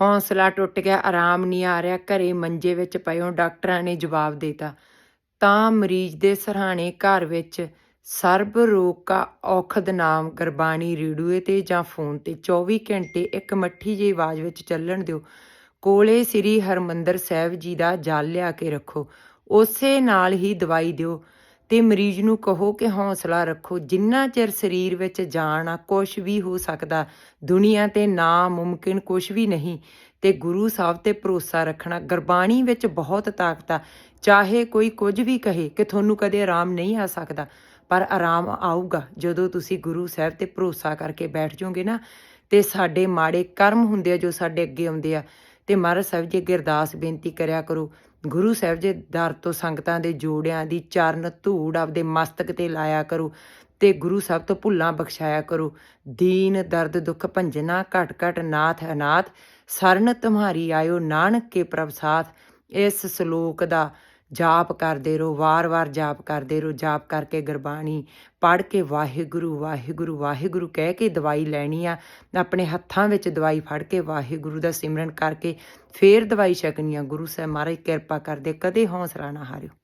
ਹੌਸਲਾ ਟੁੱਟ ਗਿਆ, ਆਰਾਮ ਨਹੀਂ ਆ ਰਿਹਾ, ਘਰੇ ਮੰਜੇ ਵਿੱਚ ਪਇਓ ਡਾਕਟਰਾਂ ਨੇ ਜਵਾਬ ਦੇਤਾ, ਤਾਂ ਮਰੀਜ਼ ਦੇ ਸਰਹਾਣੇ ਘਰ ਵਿੱਚ ਸਰਬ ਰੋਗ ਕਾ ਔਖਦ ਨਾਮ ਗੁਰਬਾਣੀ ਰੇਡੂਏ ਤੇ ਜਾਂ ਫੋਨ ਤੇ 24 ਘੰਟੇ ਇੱਕ ਮੱਠੀ ਜਿਹੀ ਆਵਾਜ਼ ਵਿੱਚ ਚੱਲਣ ਦਿਓ। ਕੋਲੇ ਸ੍ਰੀ ਹਰਮੰਦਰ ਸਾਹਿਬ ਜੀ ਦਾ ਜਲ ਲਿਆ ਕੇ ਰੱਖੋ। ਉਸੇ ਨਾਲ ਹੀ ਦਵਾਈ ਦਿਓ। ਤੇ ਮਰੀਜ਼ ਨੂੰ ਕਹੋ ਕਿ ਹੌਸਲਾ ਰੱਖੋ। ਜਿੰਨਾ ਚਿਰ ਸਰੀਰ ਵਿੱਚ ਜਾਨ ਆ ਕੁਝ ਵੀ ਹੋ ਸਕਦਾ। ਦੁਨੀਆ ਤੇ ਨਾ ਮੁਮਕਿਨ ਕੁਝ ਵੀ ਨਹੀਂ। ਤੇ ਗੁਰੂ ਸਾਹਿਬ ਤੇ ਭਰੋਸਾ ਰੱਖਣਾ ਗੁਰਬਾਣੀ ਵਿੱਚ ਬਹੁਤ ਤਾਕਤ ਆ। ਚਾਹੇ ਕੋਈ ਕੁਝ ਵੀ ਕਹੇ ਕਿ ਤੁਹਾਨੂੰ ਕਦੇ ਆਰਾਮ ਨਹੀਂ ਆ ਸਕਦਾ, ਪਰ ਆਰਾਮ ਆਊਗਾ। ਜਦੋਂ ਤੁਸੀਂ ਗੁਰੂ ਸਾਹਿਬ ਤੇ ਭਰੋਸਾ ਕਰਕੇ ਬੈਠ ਜਾਓਗੇ ਨਾ, ਤੇ ਸਾਡੇ ਮਾੜੇ ਕਰਮ ਹੁੰਦੇ ਆ ਜੋ ਸਾਡੇ ਅੱਗੇ ਆਉਂਦੇ ਆ। ਤੇ ਮਹਾਰਾਜ ਸਾਹਿਬ ਜੀ ਅੱਗੇ ਅਰਦਾਸ ਬੇਨਤੀ ਕਰਿਆ ਕਰੋ। ਗੁਰੂ ਸਾਹਿਬ ਜੀ ਦਰ ਤੋਂ ਸੰਗਤਾਂ ਦੇ ਜੋੜਿਆਂ ਦੀ ਚਰਨ ਧੂੜ ਆਪਦੇ ਮਸਤਕ ਤੇ ਲਾਇਆ ਕਰੋ ਤੇ ਗੁਰੂ ਸਾਹਿਬ ਤੋਂ ਭੁੱਲਾਂ ਬਖਸ਼ਾਇਆ ਕਰੋ। ਦੀਨ ਦਰਦ ਦੁੱਖ ਭੰਜਨਾ ਘਟ ਘਟ ਨਾਥ ਅਨਾਥ, ਸਰਨ ਤੁਮਹਾਰੀ ਆਇਓ ਨਾਨਕ ਕੇ ਪ੍ਰਭ ਸਾਥ। ਇਸ ਸ਼ਲੋਕ ਦਾ ਜਾਪ ਕਰਦੇ ਰਹੋ ਵਾਰ-ਵਾਰ ਜਾਪ ਕਰਦੇ ਰਹੋ, ਜਾਪ ਕਰਕੇ ਗੁਰਬਾਣੀ ਪੜ੍ਹ ਕੇ ਵਾਹਿਗੁਰੂ ਵਾਹਿਗੁਰੂ ਵਾਹਿਗੁਰੂ ਕਹਿ ਕੇ ਦਵਾਈ ਲੈਣੀ ਆ, ਆਪਣੇ ਹੱਥਾਂ ਵਿੱਚ ਦਵਾਈ ਫੜ ਕੇ ਵਾਹਿਗੁਰੂ ਦਾ ਸਿਮਰਨ ਕਰਕੇ ਫੇਰ ਦਵਾਈ ਛਕਣੀ ਆ। ਗੁਰੂ ਸਾਹਿਬ ਮਹਾਰਾਜ ਕਿਰਪਾ ਕਰਦੇ, ਕਦੇ ਹੌਸਲਾ ਨਾ ਹਾਰਿਓ।